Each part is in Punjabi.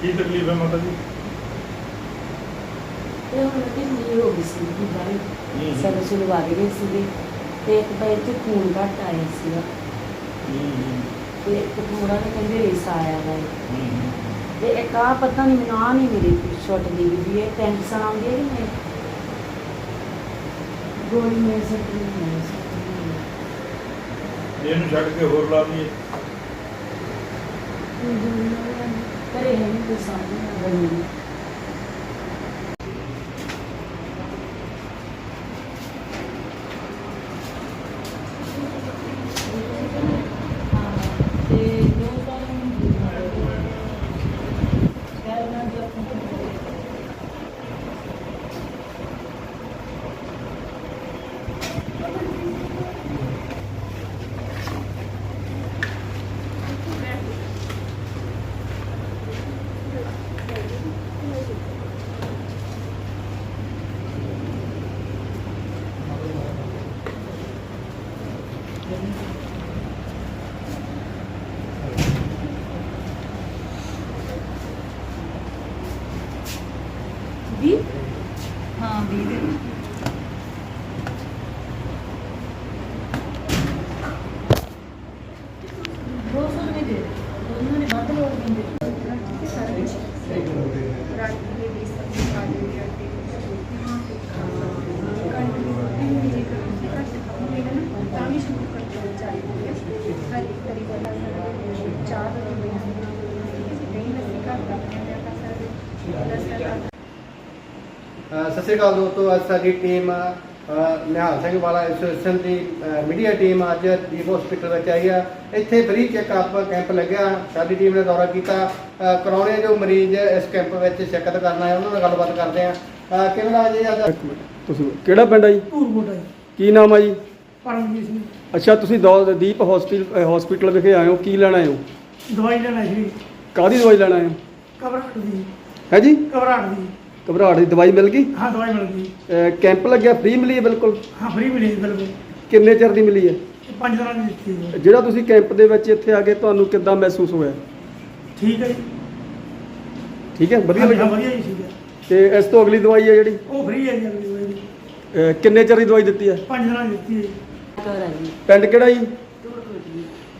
ਕੀ ਤਕਲੀਫ ਹੈ ਮਾਤਾ ਜੀ? ਤੇ ਹੁਣ ਢਿੱਲੀ ਹੋ ਗਈ ਸੀ ਦੀ ਬਾਈ ਸਭ ਸੁਣ ਵਗ ਗਏ ਸੀਗੇ। ਤੇ ਇੱਕ ਤਾਂ ਇੱਥੇ ਖੂਨ ਘੱਟ ਆਇਆ ਸੀਗਾ। ਤੇ ਇੱਕ ਥੋੜਾ ਜਿਹਾ ਕਹਿੰਦੇ ਰੇਸਾ ਆਇਆ ਵਾ। ਤੇ ਇੱਕ ਆ ਪਤਾ ਨਹੀਂ ਮੈਨੂੰ ਆ ਨਹੀਂ ਮੇਰੀ ਛੁੱਟ ਦੀ ਵੀ ਇਹ ਆਉਂਦੀ ਹੈ ਕਿ ਨਹੀਂ? ਗੋਲੀ ਮੇਰੇ ਸਿਰ ਤੇ ਨਹੀਂ ਹੈ। ਇਹਨੂੰ ਛੱਡ ਕੇ ਹੋਰ ਲਾ ਦਈਏ। ਕਰੇ ਹੈ ਨਹੀਂ ਕੋਈ ਸਾਹਮਣੇ ਆ ਗਈ ਤੇ ਜੋ ਵੀ ਹਾਂ 20 ਦੇ ਦੋ ਸੌ ਰੁਪਏ ਦੇ ਉਹਨਾਂ ਨੇ ਵੱਧ ਲੋੜ ਦਿੰਦੇ ਅ, ਸਤਿ ਸ੍ਰੀ ਅਕਾਲ ਦੋਸਤੋ ਅੱਜ ਸਾਡੀ ਟੀਮ ਨਿਹਾਲ ਸਿੰਘ ਵਾਲਾ ਐਸੋਸੀਏਸ਼ਨ ਦੀ ਮੀਡੀਆ ਟੀਮ ਅੱਜ ਦੀਪ ਹਸਪੀਟਲ ਵਿੱਚ ਆਈ ਆ। ਇੱਥੇ ਫ੍ਰੀ ਚੈੱਕਅਪ ਕੈਂਪ ਲੱਗਿਆ ਸਾਡੀ ਟੀਮ ਨੇ ਦੌਰਾ ਕੀਤਾ। ਕਰਾਉਣੇ ਜੋ ਮਰੀਜ਼ ਇਸ ਕੈਂਪ ਵਿੱਚ ਸ਼ਿਰਕਤ ਕਰਨ ਆਏ ਉਹਨਾਂ ਨਾਲ ਗੱਲਬਾਤ ਕਰਦੇ ਆ। ਕਿਵੇਂ ਦਾ ਜੀ ਅੱਜ? ਤੁਸੀਂ ਕਿਹੜਾ ਪਿੰਡ ਹੈ ਜੀ? ਧੂਰਕੋਟ ਹੈ ਕੀ ਨਾਮ ਹੈ ਜੀ? ਪਰਮਜੀਤ ਸਿੰਘ। ਅੱਛਾ ਤੁਸੀਂ ਦੌ- ਦੀਪ ਹਸਪੀਟਲ ਹਸਪੀਟਲ ਵਿਖੇ ਆਏ ਹੋ ਕੀ ਲੈਣ ਆਏ ਹੋ? ਦਵਾਈ ਲੈਣਾ ਸੀ। ਕਾਦੀ ਦਵਾਈ ਲੈਣ ਆਏ ਹੋ? ਘਬਰਾਹਟ ਦੀ। ਹੈ ਜੀ? ਘਬਰਾਹਟ ਦੀ। ਘਬਰਾਹਟ ਦੀ ਦਵਾਈ ਮਿਲ ਗਈ? ਹਾਂ ਦਵਾਈ ਮਿਲ ਗਈ। ਅਹ ਕੈਂਪ ਲੱਗਿਆ ਫ੍ਰੀ ਮਿਲੀ ਹੈ ਬਿਲਕੁਲ? ਹਾਂ ਫ੍ਰੀ ਮਿਲੀ ਬਿਲਕੁਲ। ਕਿੰਨੇ ਚਿਰ ਦੀ ਮਿਲੀ ਹੈ? ਇਹ ਪੰਜ ਦਿਨਾਂ ਦੀ ਦਿੱਤੀ ਹੈ। ਜਿਹੜਾ ਤੁਸੀਂ ਕੈਂਪ ਦੇ ਵਿੱਚ ਇੱਥੇ ਆ ਕੇ ਤੁਹਾਨੂੰ ਕਿੱਦਾਂ ਮਹਿਸੂਸ ਹੋਇਆ? ਠੀਕ ਹੈ ਜੀ। ਠੀਕ ਹੈ? ਵਧੀਆ ਹਾਂਜੀ, ਹਾਂ, ਲੱਗਾ ਵਧੀਆ ਜੀ ਠੀਕ ਹੈ। ਤੇ ਇਸ ਤੋਂ ਅਗਲੀ ਦਵਾਈ ਹੈ ਜਿਹੜੀ? ਉਹ ਫ੍ਰੀ ਹੈ ਜੀ ਅਗਲੀ ਦਵਾਈ ਦੀ। ਅਹ ਕਿੰਨੇ ਚਿਰ ਦੀ ਦਵਾਈ ਦਿੱਤੀ ਹੈ? ਪੰਜ ਦਿਨਾਂ ਦੀ ਦਿੱਤੀ ਹੈ ਜੀ। ਆ ਪਿੰਡ ਕਿਹੜਾ ਜੀ?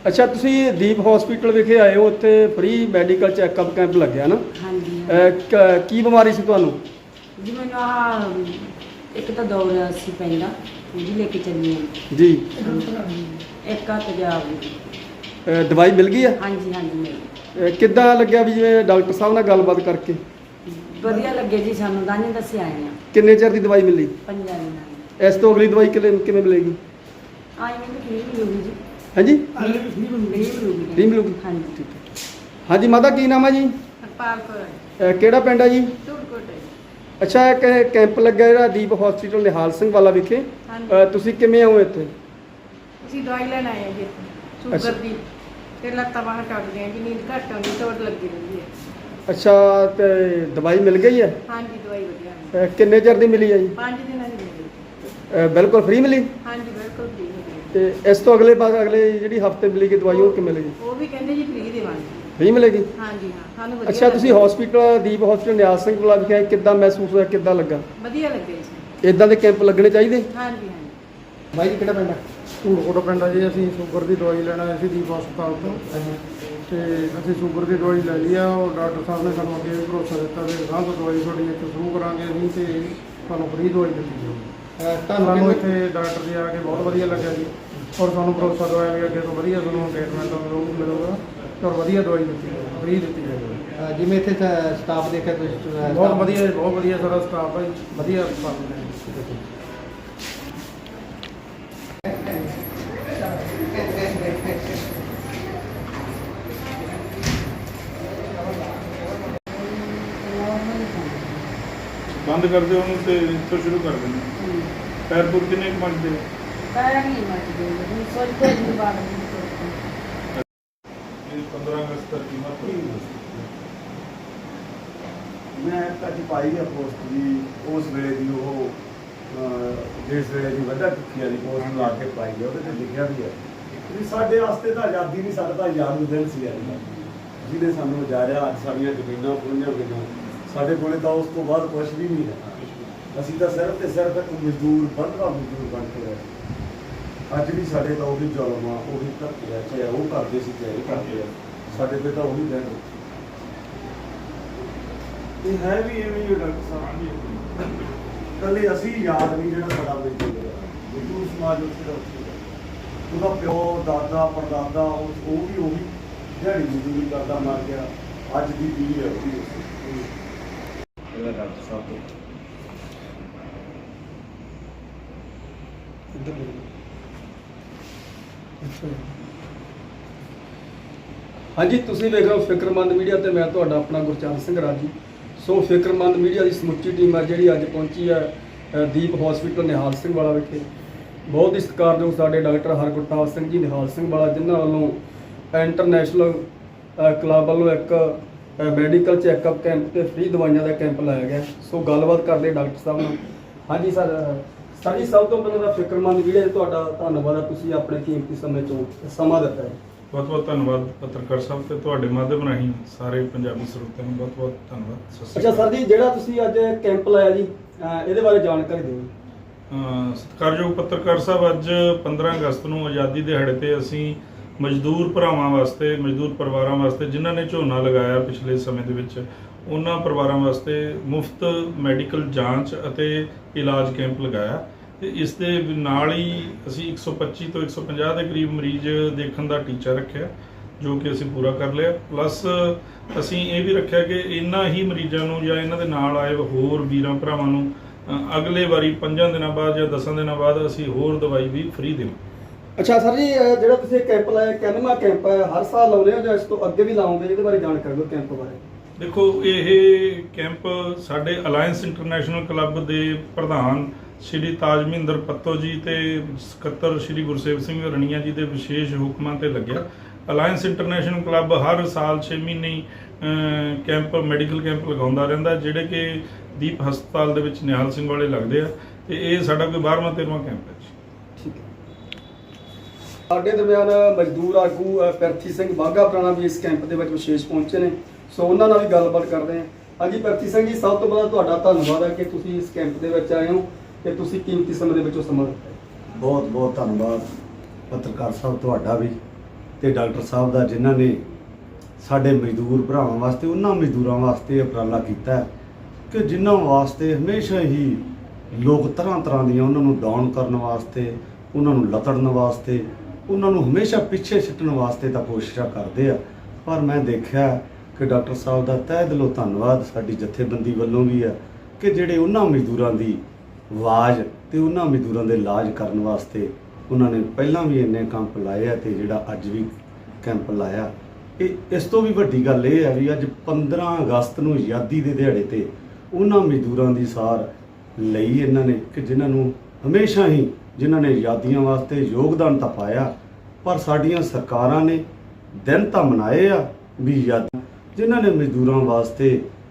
ਅੱਛਾ ਤੁਸੀਂ ਦੀਪ ਹਸਪੀਟਲ ਵਿਖੇ ਆਏ ਹੋ ਉੱਥੇ ਫ੍ਰੀ ਮੈਡੀਕਲ ਚੈੱਕਅਪ ਕੈਂਪ ਲੱਗਿਆ ਨਾ? ਹਾਂਜੀ ਅਹ ਕ- ਕੀ ਬਿਮਾਰੀ ਸੀ ਤੁਹਾਨੂੰ? ਜੀ ਮੈਨੂੰ ਆ ਇੱਕ ਤਾਂ ਦੌਰਾ ਸੀ ਪੈਂਦਾ ਉਹ ਵੀ ਲੈ ਕੇ ਚੱਲੀ ਹਾਂ। ਜੀ। ਇੱਕ ਹੱਥ ਜਾ ਅਹ ਦਵਾਈ ਮਿਲ ਗਈ ਹੈ ਹਾਂਜੀ ਹਾਂਜੀ ਮਿਲ ਅਹ ਕਿੱਦਾਂ ਲੱਗਿਆ ਵੀ ਜਿਵੇਂ ਡਾਕਟਰ ਸਾਹਿਬ ਨਾਲ ਗੱਲਬਾਤ ਕਰਕੇ? ਵਧੀਆ ਲੱਗੇ ਜੀ ਸਾਨੂੰ ਦਾਨੇ ਦੱਸਿਆ ਆਏ ਆ ਕਿੰਨੇ ਚਿਰ ਦੀ ਦਵਾਈ ਮਿਲੀ? ਪੰਜਾਂ ਦਿਨਾਂ ਇਸ ਤੋਂ ਅਗਲੀ ਦਵਾਈ ਕਿਵੇਂ ਕਿਵੇਂ ਮਿਲੇਗੀ? ਆਈ ਮੈਨੂੰ ਫ੍ਰੀ ਮਿਲੂਗੀ ਜੀ। ਹਾਂਜੀ? ਫ੍ਰੀ ਮਿਲੂਗੀ ਹਾਂਜੀ ਹਾਂਜੀ ਮਾਤਾ ਕੀ ਨਾਮ ਹੈ ਜੀ? ਹਰਪਾਲ ਕੌਰ ਅਹ ਕਿਹੜਾ ਪਿੰਡ ਹੈ ਜੀ? ਧੂੜਕੋਟ ਅੱਛਾ ਇੱਕ ਇਹ ਕੈਂਪ ਲੱਗਿਆ ਜਿਹੜਾ ਦੀਪ ਹਸਪੀਟਲ ਨਿਹਾਲ ਸਿੰਘ ਵਾਲਾ ਵਿਖੇ। ਹਾਂਜੀ। ਅਹ ਤੁਸੀਂ ਕਿਵੇਂ ਆਓ ਇੱਥੇ? ਅਸੀਂ ਦਵਾਈ ਲੈਣ ਆਏ ਹਾਂ ਜੀ ਇੱਥੇ, ਅੱਛਾ। ਸ਼ੂਗਰ ਦੀ। ਤੇ ਲੱਤਾਂ ਬਾਹਾਂ ਟੱਟਦੀਆਂ ਜੀ ਨੀਂਦ ਘੱਟ ਆਉਂਦੀ ਤੋੜ ਲੱਗੀ ਰਹਿੰਦੀ ਹੈ ਅੱਛਾ ਤੇ ਦਵਾਈ ਮਿਲ ਗਈ ਹੈ ਹਾਂਜੀ ਦਵਾਈ ਵਧੀਆ। ਹੈ ਅਹ ਕਿੰਨੇ ਚਿਰ ਦੀ ਮਿਲੀ ਹੈ ਜੀ? ਪੰਜ ਦਿਨਾਂ ਦੀ ਮਿਲੀ। ਅਹ ਬਿਲਕੁਲ ਫ੍ਰੀ ਮਿਲੀ? ਹਾਂਜੀ ਤੇ ਇਸ ਤੋਂ ਅਗਲੇ ਬਾਅਦ ਅਗਲੇ ਜਿਹੜੀ ਹਫ਼ਤੇ ਮਿਲੇਗੀ ਦਵਾਈ ਉਹ ਕਿਵੇਂ ਮਿਲੇਗੀ? ਉਹ ਵੀ ਕਹਿੰਦੇ ਜੀ ਫ੍ਰੀ ਦੇਵਾਂਗੇ। ਫ੍ਰੀ ਮਿਲੇਗੀ? ਹਾਂਜੀ ਹਾਂ ਸਾਨੂੰ ਵਧੀਆ ਅੱਛਾ ਤੁਸੀਂ। ਹਸਪੀਟਲ ਦੀਪ ਹਸਪੀਟਲ ਨਿਹਾਲ ਸਿੰਘ ਵਾਲਾ ਵਿਖੇ ਕਿੱਦਾਂ ਮਹਿਸੂਸ ਹੋਇਆ ਕਿੱਦਾਂ ਲੱਗਾ? ਵਧੀਆ ਲੱਗੇ ਜੀ। ਇਦਾਂ ਦੇ ਕੈਂਪ ਲੱਗਣੇ ਚਾਹੀਦੇ? ਹਾਂਜੀ ਹਾਂਜੀ। ਬਾਈ ਜੀ ਕਿਹੜਾ ਪਿੰਡ ਹੈ ਧੂੜਕੋਟ ਪਿੰਡ ਆ ਜੀ ਅਸੀਂ ਸ਼ੂਗਰ ਦੀ ਦਵਾਈ ਲੈਣ ਆਏ ਸੀ ਦੀਪ ਹਸਪਤਾਲ ਤੋਂ। ਤੇ ਅਸੀਂ ਸ਼ੂਗਰ ਦੀ ਦਵਾਈ ਲੈ ਲਈ ਆ ਉਹ ਡਾਕਟਰ ਸਾਹਿਬ ਨੇ ਸਾਨੂੰ ਅੱਗੇ ਵੀ ਭਰੋਸਾ ਦਿੱਤਾ ਵੀ ਹਾਂ ਤੋਂ ਦਵਾਈ ਤੁਹਾਡੀ ਇੱਥੇ ਸ਼ੁਰੂ ਕਰਾਂਗੇ ਅਸੀਂ ਤੇ ਤੁਹਾਨੂੰ ਫ੍ਰੀ ਦਵਾਈ ਦਿੱਤੀ ਜਾਊਗੀ। ਅ, ਤੁਹਾਨੂੰ ਸਾਨੂੰ ਇੱਥੇ ਡਾਕਟਰ ਜੀ ਆ ਕੇ ਬਹੁਤ ਵਧੀਆ ਲੱਗਿਆ ਜੀ। ਔਰ ਸਾਨੂੰ ਭਰੋਸਾ ਦਵਾਇਆ ਵੀ ਅੱਗੇ ਤੋਂ ਵਧੀਆ ਤੁਹਾਨੂੰ ਟ੍ਰੀਟਮੈਂਟ ਮਿਲੂਗਾ ਔਰ ਵਧੀਆ ਦਵਾਈ ਦਿੱਤੀ ਜਾਊਗੀ ਫ੍ਰੀ ਦਿੱਤੀ ਜਾਊਗੀ ਅ, ਜਿਵੇਂ ਇੱਥੇ ਸਟਾਫ ਦੇਖਿਆ ਤੁਸੀਂ ਅ, ਬਹੁਤ staff- ਵਧੀਆ ਬਹੁਤ ਵਧੀਆ ਸਾਡਾ ਸਟਾਫ ਹੈ ਜੀ, ਵਧੀਆ ਸਟਾਫ ਹੈ ਬੰਦ ਕਰ ਦਿਓ ਉਹਨੂੰ ਤੇ ਇੱਥੋਂ ਸ਼ੁਰੂ ਕਰ ਦਿੰਦੇ ਪੈਰ ਪੁਰ ਕਿੰਨੇ ਕੁ ਮੰਗਦੇ ਹੋ? ਪੈਰ ਨਹੀਂ ਮੱਚਦੇ ਹੁਣ ਸੋਚਦੇ ਨਹੀਂ ਬਾਅਦ ਇਹ 15 ਅਗਸਤ ਤੱਕ ਕੀਮਤ ਹੋਈ ਮੈਂ ਅੱਜ ਪਾਈ ਆ ਪੋਸਟ ਦੀ ਉਸ ਵੇਲੇ ਦੀ ਉਹ ਜਿਸ ਵੇਲੇ ਦੀ ਵੱਡਾ ਟੁੱਕੀ ਵਾਲੀ ਪੋਸਟ ਲਾ ਕੇ ਪਾਈ ਆ, ਉਹਦੇ ਤੇ ਲਿਖਿਆ ਵੀ ਹੈ ਵੀ ਸਾਡੇ ਵਾਸਤੇ ਤਾਂ ਆਜ਼ਾਦੀ ਨਹੀਂ, ਸਾਡਾ ਤਾਂ ਯਾਦ ਦਿਨ ਸੀ ਅੱਜ ਜਿਹਨੇ ਸਾਨੂੰ ਉਜਾੜਿਆ, ਅੱਜ ਸਾਡੀਆਂ ਜ਼ਮੀਨਾਂ ਪੁੰਝਾਂ ਗਈਆਂ ਸਾਡੇ ਕੋਲੇ ਤਾਂ ਉਸ ਤੋਂ ਬਾਅਦ ਕੁਝ ਵੀ ਨਹੀਂ ਹੈ। ਅਸੀਂ ਤਾਂ ਸਿਰਫ ਤੇ ਸਿਰਫ ਇੱਕ ਮਜ਼ਦੂਰ, ਬੰਦਵਾ ਮਜ਼ਦੂਰ ਬਣ ਕੇ ਰਹੇ। ਅੱਜ ਵੀ ਸਾਡੇ ਤਾਂ ਉਹੀ ਜ਼ੁਲਮ ਆ ਉਹੀ ਧੱਕੇ ਆ ਚਾਹੇ ਉਹ ਕਰਦੇ ਸੀ ਚਾਹੇ ਇਹ ਕਰਦੇ ਆ। ਸਾਡੇ ਤੇ ਤਾਂ ਉਹੀ ਦਿਨ ਇਹ ਹੈ ਵੀ ਐਵੇਂ ਹੀ ਆ ਡਾਕਟਰ ਸਾਹਿਬ ਕੱਲੇ ਅਸੀਂ ਯਾਦ ਨਹੀਂ ਜਿਹੜਾ ਸਾਡਾ ਮਜ਼ਦੂਰ ਹੈ ਮਜ਼ਦੂਰ ਸਮਾਜ ਉੱਥੇ ਦਾ ਉੱਥੇ ਆ। ਉਹਦਾ ਪਿਓ ਦਾਦਾ ਪੜਦਾਦਾ ਉਹ ਉਹ ਵੀ ਉਹੀ ਦਿਹਾੜੀ ਮਜ਼ਦੂਰੀ ਕਰਦਾ ਮਰ ਗਿਆ। ਅੱਜ ਦੀ ਪੀੜ੍ਹੀ ਹੈ ਉਹਦੀ ਇਹਦਾ ਡਾਕਟਰ ਸਾਹਿਬ ਤੋਂ। ਹਾਂਜੀ, ਤੁਸੀਂ ਵੇਖ ਰਹੇ ਹੋ ਫਿਕਰਮੰਦ ਮੀਡੀਆ ਤੇ ਮੈਂ ਤੁਹਾਡਾ ਆਪਣਾ ਗੁਰਚਰਨ ਸਿੰਘ ਰਾਜੂ। ਸੋ ਫਿਕਰਮੰਦ ਮੀਡੀਆ ਦੀ ਸਮੁੱਚੀ ਟੀਮ ਹੈ ਜਿਹੜੀ ਅੱਜ ਪਹੁੰਚੀ ਹੈ ਦੀਪ ਹਸਪੀਟਲ ਨਿਹਾਲ ਸਿੰਘ ਵਾਲਾ ਵਿਖੇ। ਬਹੁਤ ਹੀ ਸਤਿਕਾਰਯੋਗ ਸਾਡੇ ਡਾਕਟਰ ਹਰਗੁਰਤਾਜ ਸਿੰਘ ਜੀ ਨਿਹਾਲ ਸਿੰਘ ਵਾਲਾ, ਜਿਨ੍ਹਾਂ ਵੱਲੋਂ ਇੰਟਰਨੈਸ਼ਨਲ ਕਲੱਬ ਵੱਲੋਂ ਇੱਕ ਮੈਡੀਕਲ ਚੈੱਕਅਪ ਕੈਂਪ ਤੇ ਫ੍ਰੀ ਦਵਾਈਆਂ ਦਾ ਕੈਂਪ ਲਾਇਆ ਗਿਆ। ਸੋ ਗੱਲਬਾਤ ਕਰਦੇ ਡਾਕਟਰ ਸਾਹਿਬ ਨਾਲ। ਹਾਂਜੀ ਸਰ ਸਰ ਜੀ ਸਭ ਤੋਂ ਪਹਿਲਾਂ ਤਾਂ ਫਿਕਰਮੰਦ ਤੇ ਤੁਹਾਡਾ ਧੰਨਵਾਦ ਹੈ ਤੁਸੀਂ ਆਪਣੇ ਕੀਮਤੀ ਸਮੇਂ ਚੋਂ ਸਮਾਂ ਦਿੱਤਾ ਹੈ। ਬਹੁਤ ਬਹੁਤ ਧੰਨਵਾਦ ਪੱਤਰਕਾਰ ਸਾਹਿਬ ਤੇ ਤੁਹਾਡੇ ਮਾਧਿਅਮ ਰਾਹੀਂ ਸਾਰੇ ਪੰਜਾਬੀ ਸਰੋਤਿਆਂ ਨੂੰ ਬਹੁਤ ਬਹੁਤ ਧੰਨਵਾਦ। ਸਤਿ ਸ਼੍ਰੀ ਅੱਛਾ ਅਕਾਲ। ਸਰ ਜੀ ਜਿਹੜਾ ਤੁਸੀਂ ਅੱਜ ਕੈਂਪ ਲਾਇਆ ਜੀ ਅਹ ਇਹਦੇ ਬਾਰੇ ਜਾਣਕਾਰੀ ਦਿਓ। ਅਹ ਸਤਿਕਾਰਯੋਗ ਪੱਤਰਕਾਰ ਸਾਹਿਬ ਅੱਜ 15 ਅਗਸਤ ਨੂੰ ਆਜ਼ਾਦੀ ਦਿਹਾੜੇ ਤੇ ਅਸੀਂ ਮਜ਼ਦੂਰ ਭਰਾਵਾਂ ਵਾਸਤੇ ਮਜ਼ਦੂਰ ਪਰਿਵਾਰਾਂ ਵਾਸਤੇ ਜਿਨ੍ਹਾਂ ਨੇ ਝੋਨਾ ਲਗਾਇਆ ਪਿਛਲੇ ਸਮੇਂ ਦੇ ਵਿੱਚ ਉਹਨਾਂ ਪਰਿਵਾਰਾਂ ਵਾਸਤੇ ਮੁਫਤ ਮੈਡੀਕਲ ਜਾਂਚ ਅਤੇ ਇਲਾਜ ਕੈਂਪ ਲਗਾਇਆ। ਤੇ ਇਸ ਦੇ ਨਾਲ ਹੀ ਅਸੀਂ 125 ਤੋਂ 150 ਦੇ ਕਰੀਬ ਮਰੀਜ਼ ਦੇਖਣ ਦਾ ਟੀਚਾ ਰੱਖਿਆ, ਜੋ ਕਿ ਅਸੀਂ ਪੂਰਾ ਕਰ ਲਿਆ। ਪਲੱਸ ਅਸੀਂ ਇਹ ਵੀ ਰੱਖਿਆ ਕਿ ਇਹਨਾਂ ਹੀ ਮਰੀਜ਼ਾਂ ਨੂੰ ਜਾਂ ਇਹਨਾਂ ਦੇ ਨਾਲ ਆਏ ਹੋਰ ਵੀਰਾਂ ਭਰਾਵਾਂ ਨੂੰ ਅਗਲੇ ਵਾਰੀ 5 ਦਿਨਾਂ ਬਾਅਦ ਜਾਂ 10 ਦਿਨਾਂ ਬਾਅਦ ਅਸੀਂ ਹੋਰ ਦਵਾਈ ਵੀ ਫ੍ਰੀ ਦੇਵਾਂ ਅੱਛਾ ਸਰ ਜੀ ਜਿਹੜਾ ਤੁਸੀਂ ਕੈਂਪ ਲਾਇਆ, ਕੈਨਮਾ ਕੈਂਪ ਹੈ, ਹਰ ਸਾਲ ਲਾਉਂਦੇ ਹੋ ਜਾਂ ਇਸ ਤੋਂ ਅੱਗੇ ਵੀ ਲਾਉਂਗੇ? ਇਹਦੇ ਬਾਰੇ ਜਾਣਕਾਰੀ ਦਿਓ ਕੈਂਪ ਬਾਰੇ। ਦੇਖੋ ਇਹ ਕੈਂਪ ਸਾਡੇ ਅਲਾਈਅੰਸ ਇੰਟਰਨੈਸ਼ਨਲ ਕਲੱਬ ਦੇ ਪ੍ਰਧਾਨ ਸ਼੍ਰੀ ਤਾਜ ਮਹਿੰਦਰ ਪੱਤੋ ਜੀ ਤੇ ਸਕੱਤਰ ਸ਼੍ਰੀ ਗੁਰਸੇਵ ਸਿੰਘ ਰਣੀਆ ਜੀ ਦੇ ਵਿਸ਼ੇਸ਼ ਹੁਕਮਾਂ ਤੇ ਲੱਗਿਆ। ਅਲਾਈਅੰਸ ਇੰਟਰਨੈਸ਼ਨਲ ਕਲੱਬ ਹਰ ਸਾਲ 6 ਮਹੀਨੇ ਕੈਂਪ ਮੈਡੀਕਲ ਕੈਂਪ ਲਗਾਉਂਦਾ ਰਹਿੰਦਾ ਜਿਹੜੇ ਕਿ ਦੀਪ ਹਸਪਤਾਲ ਦੇ ਵਿੱਚ ਨਿਹਾਲ ਸਿੰਘ ਵਾਲੇ ਲੱਗਦੇ ਆ। ਤੇ ਇਹ ਸਾਡਾ ਕੋਈ 12ਵਾਂ 13ਵਾਂ ਕੈਂਪ ਹੈ ਜੀ। ਠੀਕ ਹੈ। ਸਾਡੇ ਦਰਮਿਆਨ ਮਜ਼ਦੂਰ ਆਗੂ ਅਹ, ਸਿੰਘ ਬਾਗਾ ਪ੍ਰਾਣਾ ਵੀ ਇਸ ਕੈਂਪ ਦੇ ਵਿੱਚ ਵਿਸ਼ੇਸ਼ ਪਹੁੰਚੇ ਨੇ। ਸੋ ਉਹਨਾਂ ਨਾਲ ਵੀ ਗੱਲਬਾਤ ਕਰਦੇ ਹਾਂ। ਹਾਂਜੀ ਪਿਰਥੀ ਸਿੰਘ ਜੀ, ਸਭ ਤੋਂ ਪਹਿਲਾਂ ਤੁਹਾਡਾ ਧੰਨਵਾਦ ਹੈ ਕਿ ਤੁਸੀਂ ਇਸ ਕੈਂਪ ਦੇ ਵਿੱਚ ਆਏ ਹੋ ਤੇ ਤੁਸੀਂ ਕੀਮਤੀ ਸਮੇਂ ਦੇ ਵਿੱਚੋਂ ਸਮਾਂ ਦਿੱਤਾ। ਬਹੁਤ ਬਹੁਤ ਧੰਨਵਾਦ ਪੱਤਰਕਾਰ ਸਾਹਿਬ ਤੁਹਾਡਾ ਵੀ ਤੇ ਡਾਕਟਰ ਸਾਹਿਬ ਦਾ ਜਿਨ੍ਹਾਂ ਨੇ ਸਾਡੇ ਮਜ਼ਦੂਰ ਭਰਾਵਾਂ ਵਾਸਤੇ, ਉਹਨਾਂ ਮਜ਼ਦੂਰਾਂ ਵਾਸਤੇ ਉਪਰਾਲਾ ਕੀਤਾ ਕਿ ਜਿਨ੍ਹਾਂ ਵਾਸਤੇ ਹਮੇਸ਼ਾ ਹੀ ਲੋਕ ਤਰ੍ਹਾਂ ਤਰ੍ਹਾਂ ਦੀਆਂ ਉਹਨਾਂ ਨੂੰ ਡਾਊਨ ਕਰਨ ਵਾਸਤੇ, ਉਹਨਾਂ ਨੂੰ ਲਤੜਨ ਵਾਸਤੇ, ਉਹਨਾਂ ਨੂੰ ਹਮੇਸ਼ਾ ਪਿੱਛੇ ਸਿੱਟਣ ਵਾਸਤੇ ਤਾਂ ਕੋਸ਼ਿਸ਼ਾਂ ਕਰਦੇ ਆ। ਪਰ ਮੈਂ ਦੇਖਿਆ ਕਿ ਡਾਕਟਰ ਸਾਹਿਬ ਦਾ ਤਹਿ ਦਿਲੋਂ ਧੰਨਵਾਦ ਸਾਡੀ ਜਥੇਬੰਦੀ ਵੱਲੋਂ ਵੀ ਆ ਕਿ ਜਿਹੜੇ ਉਹਨਾਂ ਮਜ਼ਦੂਰਾਂ ਦੀ ਆਵਾਜ਼ ਤੇ ਉਹਨਾਂ ਮਜ਼ਦੂਰਾਂ ਦੇ ਇਲਾਜ ਕਰਨ ਵਾਸਤੇ ਉਹਨਾਂ ਨੇ ਪਹਿਲਾਂ ਵੀ ਇੰਨੇ ਕੈਂਪ ਲਾਏ ਆ ਤੇ ਜਿਹੜਾ ਅੱਜ ਵੀ ਕੈਂਪ ਲਾਇਆ। ਇਹ, ਇਸ ਤੋਂ ਵੀ ਵੱਡੀ ਗੱਲ ਇਹ ਹੈ ਵੀ ਅੱਜ 15 ਅਗਸਤ ਨੂੰ ਆਜ਼ਾਦੀ ਦੇ ਦਿਹਾੜੇ ਤੇ ਉਹਨਾਂ ਮਜ਼ਦੂਰਾਂ ਦੀ ਸਾਰ ਲਈ ਇਹਨਾਂ ਨੇ ਕਿ ਜਿਨ੍ਹਾਂ ਨੂੰ ਹਮੇਸ਼ਾ ਹੀ ਜਿਨ੍ਹਾਂ ਨੇ ਆਜ਼ਾਦੀਆਂ ਵਾਸਤੇ ਯੋਗਦਾਨ ਤਾਂ ਪਾਇਆ, ਪਰ ਸਾਡੀਆਂ ਸਰਕਾਰਾਂ ਨੇ ਦਿਨ ਤਾਂ ਮਨਾਏ ਆ ਵੀ ਆਜ਼ਾਦ ਜਿਨ੍ਹਾਂ ਨੇ ਮਜ਼ਦੂਰਾਂ ਵਾਸਤੇ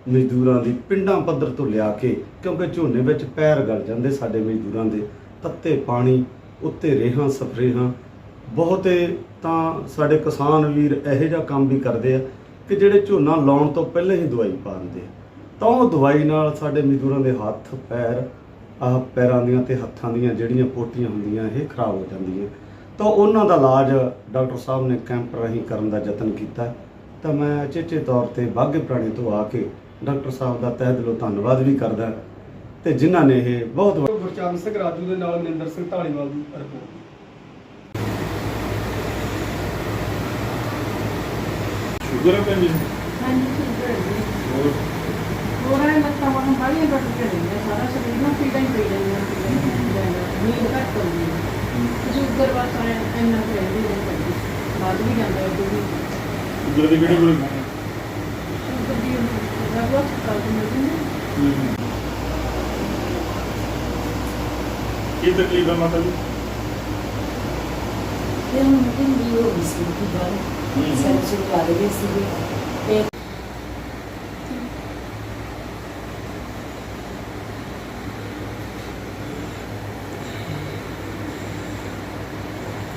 ਮਜ਼ਦੂਰਾਂ ਦੀ ਪਿੰਡਾਂ ਪੱਧਰ ਤੋਂ ਲਿਆ ਕੇ, ਕਿਉਂਕਿ ਝੋਨੇ ਵਿੱਚ ਪੈਰ ਗਲ ਜਾਂਦੇ ਸਾਡੇ ਮਜ਼ਦੂਰਾਂ ਦੇ, ਤੱਤੇ ਪਾਣੀ, ਉੱਤੇ ਰੇਹਾਂ ਸਫਰੇਹਾਂ ਬਹੁਤੇ ਤਾਂ ਸਾਡੇ ਕਿਸਾਨ ਵੀਰ ਇਹੋ ਜਿਹਾ ਕੰਮ ਵੀ ਕਰਦੇ ਆ ਕਿ ਜਿਹੜੇ ਝੋਨਾ ਲਾਉਣ ਤੋਂ ਪਹਿਲਾਂ ਹੀ ਦਵਾਈ ਪਾ ਦਿੰਦੇ ਤਾਂ ਉਹ ਦਵਾਈ ਨਾਲ ਸਾਡੇ ਮਜ਼ਦੂਰਾਂ ਦੇ ਹੱਥ, ਪੈਰ, ਆਹ ਪੈਰਾਂ ਦੀਆਂ ਤੇ ਹੱਥਾਂ ਦੀਆਂ ਜਿਹੜੀਆਂ ਪੋਟੀਆਂ ਹੁੰਦੀਆਂ, ਇਹ ਖਰਾਬ ਹੋ ਜਾਂਦੀਆਂ। ਤਾਂ ਉਹਨਾਂ ਦਾ ਇਲਾਜ ਡਾਕਟਰ ਸਾਹਿਬ ਨੇ ਕੈਂਪ ਰਾਹੀਂ ਕਰਨ ਦਾ ਯਤਨ ਕੀਤਾ। ਤਾਂ ਮੈਂ ਚੇਚੇ ਤੌਰ ਤੇ ਬਾਗੇ ਪ੍ਰਾਣੀ ਤੋਂ ਆ ਕੇ ਡਾਕਟਰ ਸਾਹਿਬ ਦਾ ਤਹਿ ਦਿਲੋਂ ਧੰਨਵਾਦ ਵੀ ਕਰਦਾ ਤੇ ਜਿਨ੍ਹਾਂ ਨੇ ਇਹ ਬਹੁਤ ਗੁਰਚਰਨ ਸਿੰਘ ਰਾਜੂ ਦੇ ਨਾਲ ਮਨਿੰਦਰ ਸਿੰਘ ਢਾਲੀਵਾਲ ਦੀ ਰਿਪੋਰਟ। ਸ਼ੂਗਰ ਹੈ ਭੈਣ ਜੀ? ਹਾਂਜੀ ਠੀਕ ਹੈ ਜੀ। ਹੋਰ? ਹੋਰਾਂ ਲੱਤਾਂ ਵਾਂ ਬਾਹਲੀਆਂ ਟੁੱਟ ਕੇ ਰਹਿੰਦੀਆਂ ਸਾਰਾ ਸਰੀਰ ਨਾ ਪੀੜਾਂ ਹੀ ਪਈ ਜਾਂਦੀਆਂ ਨੀਂਦ ਘੱਟ ਹੁੰਦੀ ਹੈ। ਸ਼ੂਗਰ ਵਾਸਤੇ ਇੰਨਾ ਨਹੀਂ ਪੜਦੀ ਬਾਅਦ ਵੀ ਜਾਂਦਾ ਹੈ ਗੁਰਦੇ ਕਿਹੜੀ ਗੋਲੀ ਖਾਣੀ ਹਮ। ਕੀ ਤਕਲੀਫ ਹੈ ਮਾਤਾ ਜੀ?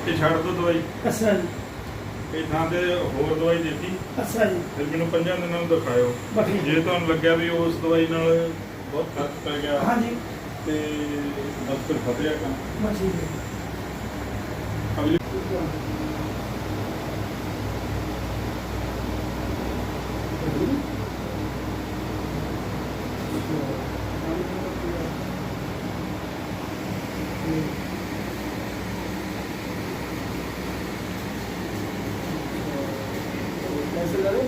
ਇਹ ਛੱਡ ਦੋ ਦਵਾਈ। ਅੱਛਾ ਜੀ। ਇਹ ਥਾਂ ਤੇ ਹੋਰ ਦਵਾਈ ਦਿੱਤੀ। ਅੱਛਾ ਜੀ। ਫਿਰ ਮੈਨੂੰ ਪੰਜਾਂ ਦਿਨਾਂ ਨੂੰ ਦਿਖਾਇਓ। ਬਾਕੀ ਜੇ। ਤੁਹਾਨੂੰ ਲੱਗਿਆ ਵੀ ਉਸ ਦਵਾਈ ਨਾਲ ਬਹੁਤ ਫ਼ਰਕ ਪੈ ਗਿਆ ਹਾਂਜੀ। ਤੇ ਬਸ ਫਿਰ ਫਤਿਆ ਕੰਮ। ਬਸ ਠੀਕ ਹੈ ਅਗਲੀ ਕੈਸੇ ਲੈ ਲਓ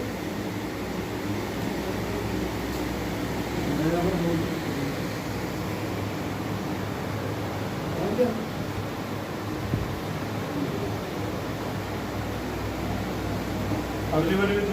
ਅਗਲੀ ਵਾਰੀ ਵੀ